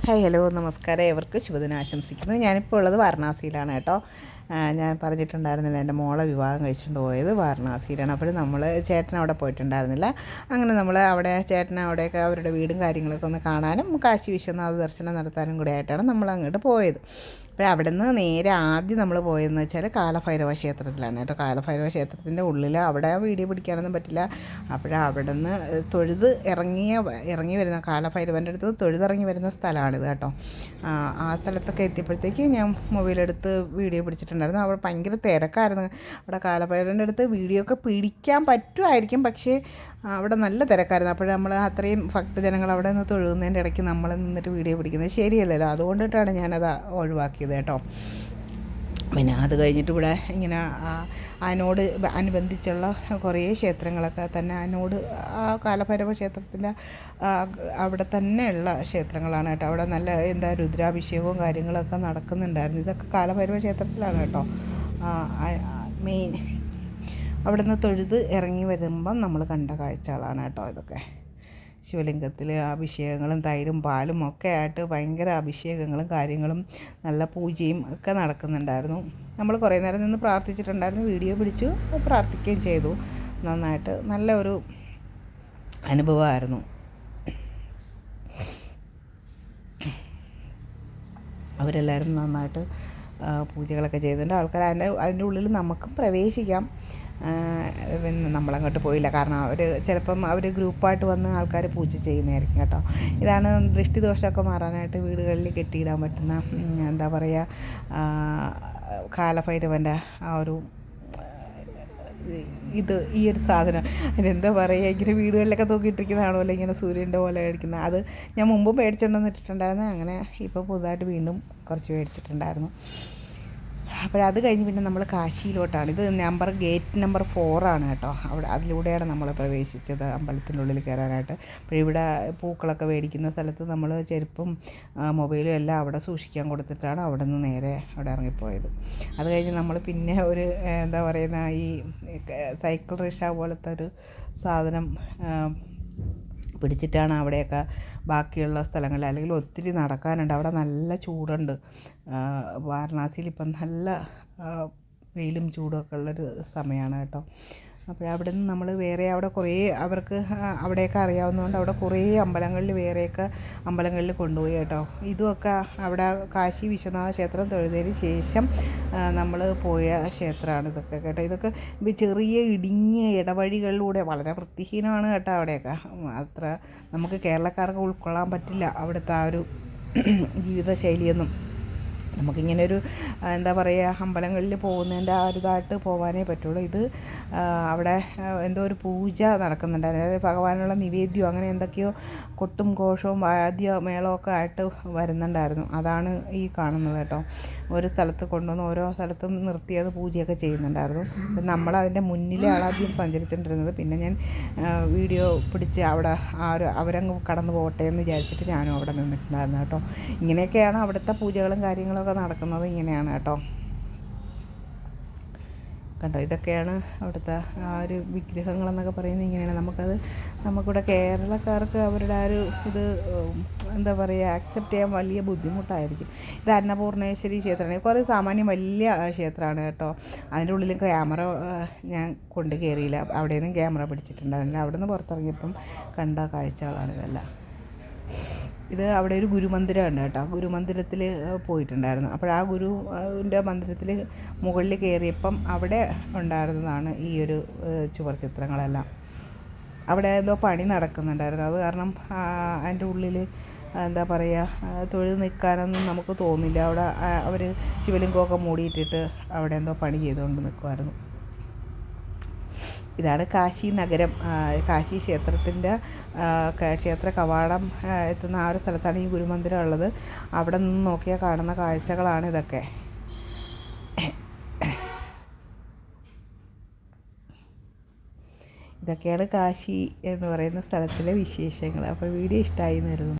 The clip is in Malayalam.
ഹായ് ഹലോ നമസ്കാരം. ഏവർക്കും ശുഭദിനം ആശംസിക്കുന്നു. ഞാനിപ്പോൾ ഉള്ളത് വാരണാസിയിലാണ് കേട്ടോ. ഞാൻ പറഞ്ഞിട്ടുണ്ടായിരുന്നില്ല എന്റെ മോളെ വിവാഹം കഴിച്ചുകൊണ്ട് പോയത് വാരണാസിയിലാണ്. അപ്പോൾ നമ്മൾ ചേട്ടൻ അവിടെ പോയിട്ടുണ്ടായിരുന്നില്ല. അങ്ങനെ നമ്മൾ അവിടെ ചേട്ടൻ അവിടെയൊക്കെ അവരുടെ വീടും കാര്യങ്ങളൊക്കെ ഒന്ന് കാണാനും കാശി വിശ്വനാഥ ദർശനം നടത്താനും കൂടി ആയിട്ടാണ് നമ്മൾ അങ്ങോട്ട് പോയത്. അപ്പോൾ അവിടെ നിന്ന് നേരെ ആദ്യം നമ്മൾ പോയതെന്ന് വെച്ചാൽ കാലഭൈരവ ക്ഷേത്രത്തിലാണ് കേട്ടോ. കാലഭൈരവ ക്ഷേത്രത്തിന്റെ ഉള്ളിൽ അവിടെ വീഡിയോ പിടിക്കാനൊന്നും പറ്റില്ല. അപ്പോൾ അവിടെ നിന്ന് തൊഴുത് ഇറങ്ങിയ ഇറങ്ങി വരുന്ന കാലഭൈരവന്റെ അടുത്ത് തൊഴുതിറങ്ങി വരുന്ന സ്ഥലമാണിത് കേട്ടോ. ആ, സ്ഥലത്തൊക്കെ എത്തിയപ്പോഴത്തേക്ക് ഞാൻ മൊബൈലെടുത്ത് വീഡിയോ പിടിച്ചിട്ടുണ്ടായിരുന്നു. അവിടെ ഭയങ്കര തിരക്കായിരുന്നു. അവിടെ കാലഭൈരവന്റെ അടുത്ത് വീഡിയോ ഒക്കെ പിടിക്കാൻ പറ്റുമായിരിക്കും. പക്ഷേ അവിടെ നല്ല തിരക്കായിരുന്നു. അപ്പോൾ നമ്മൾ അത്രയും ഭക്തജനങ്ങൾ അവിടെ നിന്ന് തൊഴുകുന്നതിന്റെ ഇടയ്ക്ക് നമ്മൾ നിന്നിട്ട് വീഡിയോ പിടിക്കുന്നത് ശരിയല്ലല്ലോ. അതുകൊണ്ടിട്ടാണ് ഞാനത് ഒഴിവാക്കിയത് കേട്ടോ. പിന്നെ അത് കഴിഞ്ഞിട്ട് ഇവിടെ ഇങ്ങനെ അതിനോട് അനുബന്ധിച്ചുള്ള കുറേ ക്ഷേത്രങ്ങളൊക്കെ തന്നെ അതിനോട് ആ കാലഭൈരവ ക്ഷേത്രത്തിന്റെ അവിടെ തന്നെയുള്ള ക്ഷേത്രങ്ങളാണ് കേട്ടോ. അവിടെ നല്ല എന്താ രുദ്രാഭിഷേകവും കാര്യങ്ങളൊക്കെ നടക്കുന്നുണ്ടായിരുന്നു. ഇതൊക്കെ കാലഭൈരവ ക്ഷേത്രത്തിലാണ് കേട്ടോ. മെയിൻ അവിടെ നിന്ന് തൊഴുത് ഇറങ്ങി വരുമ്പം നമ്മൾ കണ്ട കാഴ്ചകളാണ് കേട്ടോ ഇതൊക്കെ. ശിവലിംഗത്തിൽ അഭിഷേകങ്ങളും തൈരും പാലും ഒക്കെ ആയിട്ട് ഭയങ്കര അഭിഷേകങ്ങളും കാര്യങ്ങളും നല്ല പൂജയും ഒക്കെ നടക്കുന്നുണ്ടായിരുന്നു. നമ്മൾ കുറേ നേരം നിന്ന് പ്രാർത്ഥിച്ചിട്ടുണ്ടായിരുന്നു. വീഡിയോ പിടിച്ചു പ്രാർത്ഥിക്കുകയും ചെയ്തു. നന്നായിട്ട് നല്ല ഒരു അനുഭവമായിരുന്നു. അവരെല്ലാവരും നന്നായിട്ട് പൂജകളൊക്കെ ചെയ്തിട്ടുണ്ട്. ആൾക്കാർ അതിന്റെ അതിന്റെ ഉള്ളിൽ നമുക്കും പ്രവേശിക്കാം. നമ്മളങ്ങോട്ട് പോയില്ല. കാരണം അവർ ചിലപ്പം അവർ ഗ്രൂപ്പായിട്ട് വന്ന് ആൾക്കാർ പൂജ ചെയ്യുന്നതായിരിക്കും കേട്ടോ. ഇതാണ് ദൃഷ്ടിദോഷമൊക്കെ മാറാനായിട്ട് വീടുകളിൽ കെട്ടിയിടാൻ പറ്റുന്ന എന്താ പറയുക കാലഭൈരവന്റെ ആ ഒരു ഇത് ഈ ഒരു സാധനം. അതിനെന്താ പറയുക ഇങ്ങനെ വീടുകളിലൊക്കെ അല്ലെങ്കിൽ ഇങ്ങനെ സൂര്യന്റെ പോലെ അടിക്കുന്നത് അത് ഞാൻ മുമ്പ് മേടിച്ചുകൊണ്ടെന്ന് അങ്ങനെ ഇപ്പോൾ പുതുതായിട്ട് വീണ്ടും കുറച്ച് മേടിച്ചിട്ടുണ്ടായിരുന്നു. അപ്പോഴത് കഴിഞ്ഞ് പിന്നെ നമ്മൾ കാശിയിലോട്ടാണ്. ഇത് നമ്പർ ഗേറ്റ് നമ്പർ ഫോറാണ് കേട്ടോ. അവിടെ അതിലൂടെയാണ് നമ്മൾ പ്രവേശിച്ചത് അമ്പലത്തിനുള്ളിൽ കയറാനായിട്ട്. അപ്പോൾ ഇവിടെ പൂക്കളൊക്കെ മേടിക്കുന്ന സ്ഥലത്ത് നമ്മൾ ചെരുപ്പും മൊബൈലും എല്ലാം അവിടെ സൂക്ഷിക്കാൻ കൊടുത്തിട്ടാണ് അവിടെ നിന്ന് നേരെ അവിടെ ഇറങ്ങിപ്പോയത്. അത് കഴിഞ്ഞ് നമ്മൾ പിന്നെ ഒരു എന്താ പറയുന്ന ഈ സൈക്കിൾ റിക്ഷ പോലത്തെ ഒരു സാധനം പിടിച്ചിട്ടാണ് അവിടെയൊക്കെ ബാക്കിയുള്ള സ്ഥലങ്ങളിൽ അല്ലെങ്കിൽ ഒത്തിരി നടക്കാനുണ്ട്. അവിടെ നല്ല ചൂടുണ്ട്. വാരണാസിയിൽ ഇപ്പം നല്ല വെയിലും ചൂടൊക്കെ ഉള്ളൊരു സമയമാണ് കേട്ടോ. അപ്പോൾ അവിടെ നിന്ന് നമ്മൾ വേറെ അവിടെ കുറേ അവർക്ക് അവിടെയൊക്കെ അറിയാവുന്നതുകൊണ്ട് അവിടെ കുറേ അമ്പലങ്ങളിൽ വേറെയൊക്കെ അമ്പലങ്ങളിൽ കൊണ്ടുപോയി കേട്ടോ. ഇതുമൊക്കെ അവിടെ കാശി വിശ്വനാഥ ക്ഷേത്രം തൊഴുതതിന് ശേഷം നമ്മൾ പോയ ക്ഷേത്രമാണ് ഇതൊക്കെ കേട്ടോ. ഇതൊക്കെ ചെറിയ ഇടുങ്ങിയ ഇടവഴികളിലൂടെ വളരെ വൃത്തിഹീനമാണ് കേട്ടോ അവിടെയൊക്കെ. അത്ര നമുക്ക് കേരളക്കാർക്ക് ഉൾക്കൊള്ളാൻ പറ്റില്ല അവിടുത്തെ ആ ഒരു ജീവിതശൈലിയൊന്നും. നമുക്കിങ്ങനെ ഒരു എന്താ പറയുക അമ്പലങ്ങളിൽ പോകുന്നതിന്റെ ആ ഒരു ഇതായിട്ട് പോകാനേ പറ്റുള്ളൂ. ഇത് അവിടെ എന്തോ ഒരു പൂജ നടക്കുന്നുണ്ടായിരുന്നു അതായത് ഭഗവാനുള്ള നിവേദ്യം അങ്ങനെ എന്തൊക്കെയോ കൊട്ടും ഘോഷവും വാദ്യ മേളമൊക്കെ ആയിട്ട് വരുന്നുണ്ടായിരുന്നു. അതാണ് ഈ കാണുന്നത് കേട്ടോ. ഒരു സ്ഥലത്ത് കൊണ്ടുവന്ന് ഓരോ സ്ഥലത്തും നിർത്തി അത് പൂജയൊക്കെ ചെയ്യുന്നുണ്ടായിരുന്നു. അപ്പം നമ്മളതിന്റെ മുന്നിലാണ് ആദ്യം സഞ്ചരിച്ചുകൊണ്ടിരുന്നത് പിന്നെ ഞാൻ വീഡിയോ പിടിച്ച് അവിടെ ആ ഒരു അവരങ്ങ് കടന്നു പോകട്ടെ എന്ന് വിചാരിച്ചിട്ട് ഞാനും അവിടെ നിന്നിട്ടുണ്ടായിരുന്നു കേട്ടോ. ഇങ്ങനെയൊക്കെയാണ് അവിടുത്തെ പൂജകളും കാര്യങ്ങളൊക്കെ നടക്കുന്നത് ഇങ്ങനെയാണ് കേട്ടോ. കണ്ടോ ഇതൊക്കെയാണ് അവിടുത്തെ ആ ഒരു വിഗ്രഹങ്ങളെന്നൊക്കെ പറയുന്നത് ഇങ്ങനെയാണ്. നമുക്കത് നമുക്കിവിടെ കേരളക്കാർക്ക് അവരുടെ ആ ഒരു ഇത് എന്താ പറയുക ആക്സെപ്റ്റ് ചെയ്യാൻ വലിയ ബുദ്ധിമുട്ടായിരിക്കും. ഇത് അന്നപൂർണേശ്വരി ക്ഷേത്രമാണ്. കുറേ സാമാന്യം വലിയ ക്ഷേത്രമാണ് കേട്ടോ. അതിന്റെ ഉള്ളിൽ ക്യാമറ ഞാൻ കൊണ്ട് കയറിയില്ല. അവിടെ നിന്നും ക്യാമറ പിടിച്ചിട്ടുണ്ടായിരുന്നില്ല. അവിടെ നിന്ന് പുറത്തിറങ്ങിയപ്പം കണ്ട കാഴ്ചകളാണ് ഇതെല്ലാം. ഇത് അവിടെ ഒരു ഗുരുമന്ദിരം ഉണ്ട് കേട്ടോ ഗുരുമന്ദിരത്തിൽ പോയിട്ടുണ്ടായിരുന്നു. അപ്പോൾ ആ ഗുരുവിന്റെ മന്ദിരത്തിൽ മുകളിൽ കയറിയപ്പം അവിടെ ഉണ്ടായിരുന്നതാണ് ഈ ഒരു ചുവർ ചിത്രങ്ങളെല്ലാം. അവിടെ എന്തോ പണി നടക്കുന്നുണ്ടായിരുന്നു. അത് കാരണം അതിന്റെ ഉള്ളിൽ എന്താ പറയുക തൊഴിൽ നിൽക്കാനൊന്നും നമുക്ക് തോന്നില്ല. അവിടെ അവർ ശിവലിംഗമൊക്കെ മൂടിയിട്ടിട്ട് അവിടെ എന്തോ പണി ചെയ്തുകൊണ്ട് നിൽക്കുമായിരുന്നു ഇതാണ് കാശി നഗരം. കാശി ക്ഷേത്രത്തിന്റെ ക്ഷേത്ര കവാടം എത്തുന്ന ആ ഒരു സ്ഥലത്താണ് ഈ ഗുരുമന്ദിരം ഉള്ളത്. അവിടെ നിന്ന് നോക്കിയാൽ കാണുന്ന കാഴ്ചകളാണ് ഇതൊക്കെ. ഇതൊക്കെയാണ് കാശി എന്ന് പറയുന്ന സ്ഥലത്തിലെ വിശേഷങ്ങൾ. അപ്പോൾ വീഡിയോ ഇഷ്ടമായി എന്ന് കരുതുന്നു.